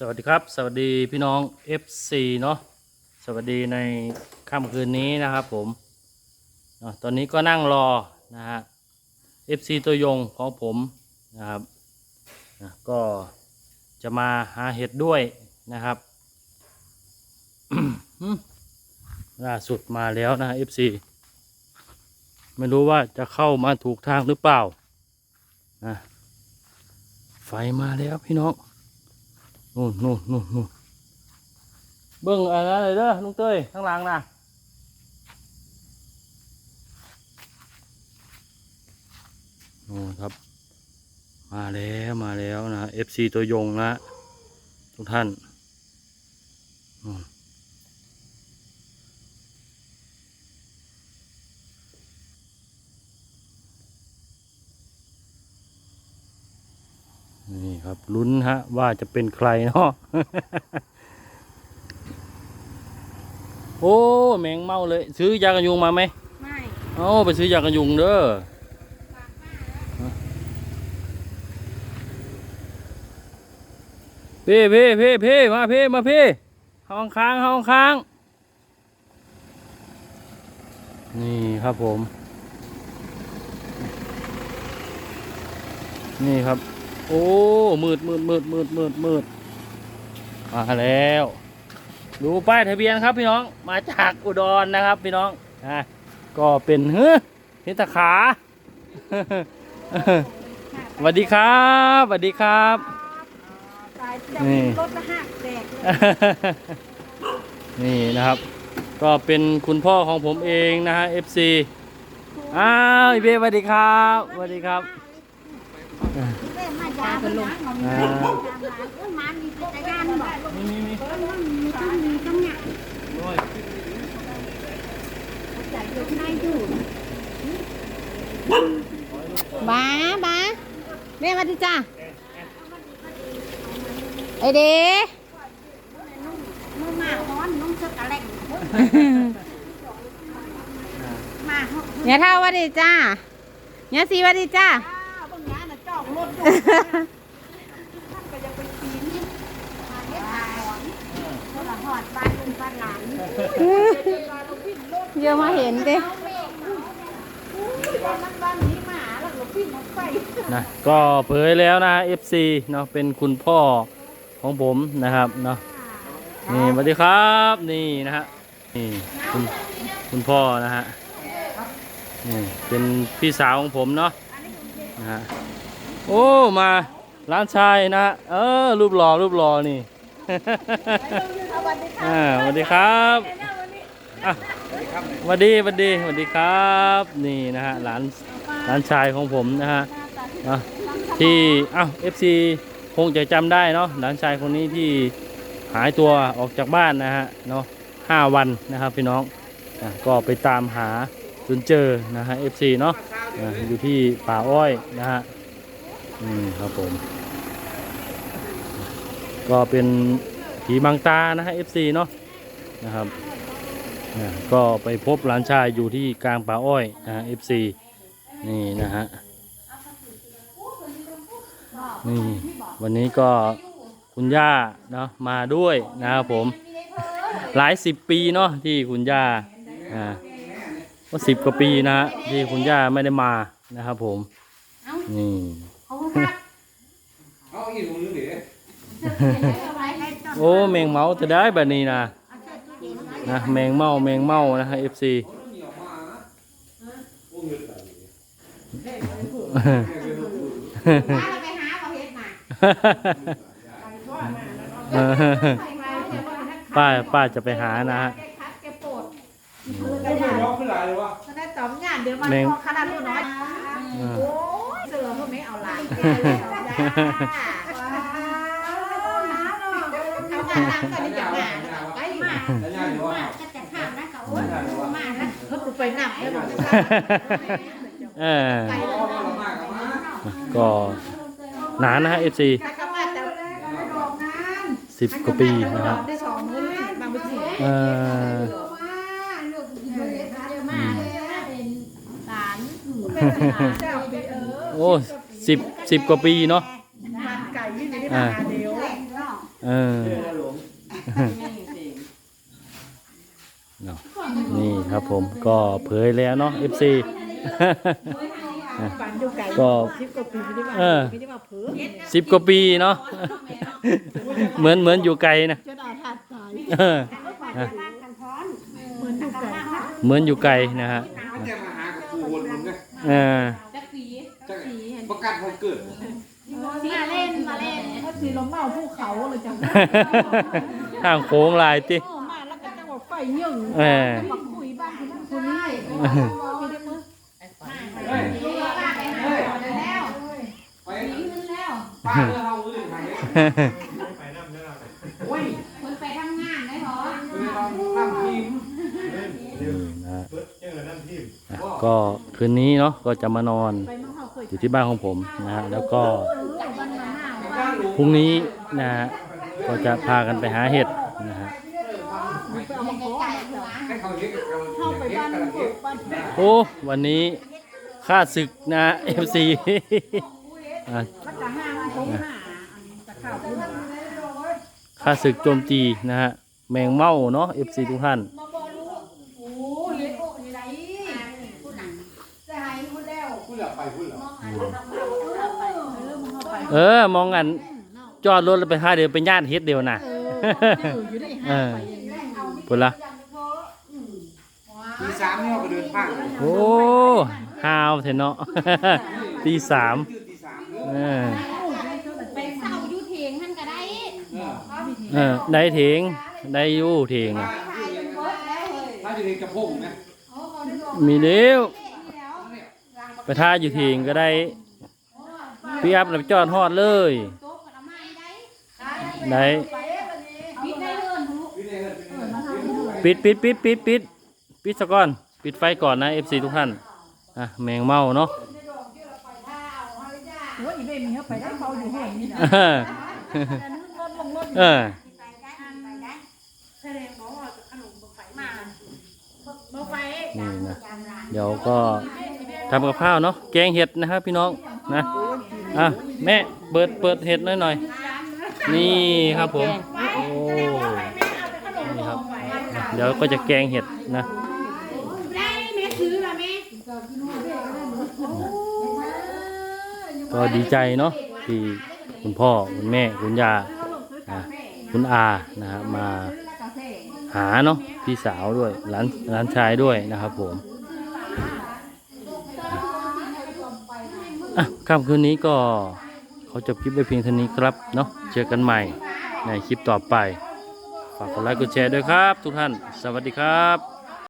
สวัสดีครับ สวัสดีพี่น้อง FC เนาะสวัสดีในค่ำคืนนี้นะครับผมเนาะตอนนี้ก็นั่งรอนะฮะ FC ตัวยงของผมนะครับนะก็จะมาหาเห็ดด้วยนะครับล่าสุดมาแล้วนะ FC ไม่รู้ว่าจะเข้ามาถูกทางหรือเปล่านะไฟมาแล้วพี่น้อง นู่นนู่นนู่นนู่นเบิ้งอะไรเลยเด้อลุงเต้ยข้างหลังนะนู่นครับ มาแล้วมาแล้วนะ FC ตัวยงนะทุกท่านนู่น นี่ครับลุ้นฮะว่าจะเป็นใครเนาะโอ้แมงเมาเลย ซื้อยากันยุงมาไหมไม่เอาไปซื้อยากันยุงเด้อพี่พี่พี่พี่มาพี่มาพี่ห้องค้างห้องค้าง นี่ครับผม นี่ครับ โอ้มืดมืดมืดมืดมืดมืดมาแล้ว ดูป้ายทะเบียนครับพี่น้องมาจากอุดรนะครับพี่น้องอะก็เป็นเฮ้ยเห็นตะขาสวัสดีครับสวัสดีครับตายจะนี่มีรถละหักแตกเลยนี่นะครับ ก็เป็นคุณพ่อของผมเองนะฮะ FC อ้าวอีเบ้สวัสดีครับสวัสดีครับ เว้ยมายาเป็นลมอ่ามันมีจักรยานบอกมีมีมีมีต้องมีต้องเนี่ยโอ้ยใจอยู่ในอยู่บ้าบ้าแม่มาดิจ้าไอเด้นุ่มมากร้อนนุ่มเสื้อกระแลงมาเนี่ยเท่าว่าดีจ้าเนี่ยสีว่าดีจ้า บางงานน่ะจ้ องรถอยู่ท่ามาเฮ็ดหาหอนเขาละหอดบ้านลุงบ้านหลานเยอะมาเห็นดิบ้านนั้นบ้านนี้หมาแล้วก็ปิ้งมันไปนะก็เผยแล้วนะ FC เนาะเป็นคุณพ่อของผมนะครับเนาะนี่สวัสดีครับนี่นะฮะนี่คุณคุณพ่อนะฮะนี่เป็นพี่สาวของผมเนาะนะฮะ โอ้มาร้านชายนะเออรูปหล่อรูปหล่อนี่ อ่าสวัสดีครับอะสวัสดีสวัสดีสวัสดีครับ นี่นะฮะหลานหลานชายของผมนะฮะเนาะที่อ้าวเอฟซีคงจะจำได้เนาะหลานชายคนนี้ที่หายตัวออกจากบ้านนะฮะเนาะห้าวันนะครับพี่น้องนะก็ไปตามหาจนเจอนะฮะเอฟซีเนาะอ่าอยู่ที่ป่าอ้อยนะฮะืมครับผม ก็เป็นผีบางตานะฮะ FC เนาะนะครับก็ไปพบหลานชายอยู่ที่กลางป่าอ้อยนะฮะ FC นี่นะฮะนี่วันนี้ก็คุณย่าเนาะมาด้วยนะครับผม หลายสิบปีเนาะที่คุณย่าอ่าก็สิบกว่าปีนะที่คุณย่าไม่ได้มานะครับผมนี่ เขาพักเอาอีกตรงนี้ดิเอาไว้ให้ต้นโอ้แมงเมาจะได้แบบนี้นะนะแมงเมาแมงเมานะฮะ FC ป้าเราไปหาเขาเฮ็ดมาป้าป้าจะไปหานะฮะแกคัดแกโปรดก็ไม่ร้อง อพวกนี้เอาหลายแกแล้วจ้าเอางานหลังก็ได้จับงานไปมาแล้วย่าอยู่วะก็จะข้ามนะเขาโอ้ยมาแล้วเพิ่งไปนับแล้วบอกเออไปแล้เอาวมาละมากเอามาก็หนานะฮะ FC ถ้าเขามาแต่ดอกงานสิบกว่าปีนะครับได้สองมื้อบางมื้อเออเจ้าไปเออโอ้ สิบสิบกว่าปีเนาะมันไก่ที่ไม่ได้อ่ามาเดียวเออเนาะนี่ครับผมก็เผยแล้วเนาะ FC ปันอยู่ไก่ก็ชิปก็ปีไม่ได้ว่าเออไม่ได้ว่าเผลอสิบกว่าปีเนาะเหมือนเหมือนอยู่ไกลนะจะด่าทัดตายเออฮะเหมือนอยู่ไก่เหมือนอยู่ไกลนะฮะ มันจะมาหากับกูวนมึงไงเออจะประกันคนเกิดมาเล่นมาเล่นถ้าสีลมเมาภูเขาเลยจังทางโค้งลายติโอ้มาแล้วก็จังหวะไฟยิ่งเออมาคุยบ้านคนนั้นคนนี้มีได้มือเฮ้ยเฮ้ยไปป้าเรื่องเราเรื่องไหนโอ้ยคนไปทำงานได้หรอเรื่องเราตั้งทีมนี่นะฮะอะก็คืนนี้เนาะก็จะมานอน อยู่ที่บ้านของผมนะฮะแล้วก็พรุ่งนี้นะฮะก็จะพากันไปหาเห็ดนะฮะไปเอามาขอให้เขาเฮ็ดกับเราเข้าไปเฮ็ดบ้านกันลูเฮ็ดกบ้านโอ้วันนี้ค่าศึกนะ FC อะรักษาห้างเขาหน้าตะข้าวพุ่นค่าศึกโจมตีนะฮะแมงเม่าเนาะ FC ทุกท่านพูดแล้วไปพูดแล้ว เออ มองกัน จอดรถแล้วไปหาเดี๋ยวไปญาติเฮ็ดเดียวนะเอออยู่ได้เอห้าอไปอย่างนี้พุ่นละทีสามนี่เราก็เดินผ่านโอ้ฮาวเถอะเนาะตีสามยืนทีสามเออไปเศร้าอยู่เถียงท่านก็ได้เออเออได้เถียงได้อยู่เถียงอะถ้าจะเรียนกระพงนะมีเดียว ไปท่าอยู่เถียงก็ได้พี่อัพแล้วไปจอดฮอดเลยโต๊ะกับไม้ได้ได้ปิดได้เลื่อนทุกพี่เนี่ยเป็นปิดปิดปิดปิดปิดปิดซะก่อน ปิดไฟก่อนนะ FC ทุกท่านอะแมงเม่าเนาะโอ้ยอีเบมีเขาไปได้เขาอยู่ห้องนี่นะเออแต่นึกรถลงรถเออแสดงบอกว่าขนมบะไฟมาบะไฟนี่นะเดี๋ยวก็ ทำกับข้าวเนาะแกงเห็ดนะครับพี่น้องนะอะแม่เปิดเปิดเห็ดหน่อยหน่อยนี่ครับผมโอ้นี่ครับ เดี๋ยวก็จะแกงเห็ดนะก็ดีใจเนาะที่คุณพ่อคุณแม่คุณยาคุณอานะฮะมาหาเนาะพี่สาวด้วยหลานหลานชายด้วยนะครับผม อะค่ำคืนนี้ก็เขาจบคลิปไปเพียงเท่านี้ครับเนาะเจอกันใหม่ในคลิปต่อไป ฝากกดไลค์กดแชร์ด้วยครับ ทุกท่าน สวัสดีครับ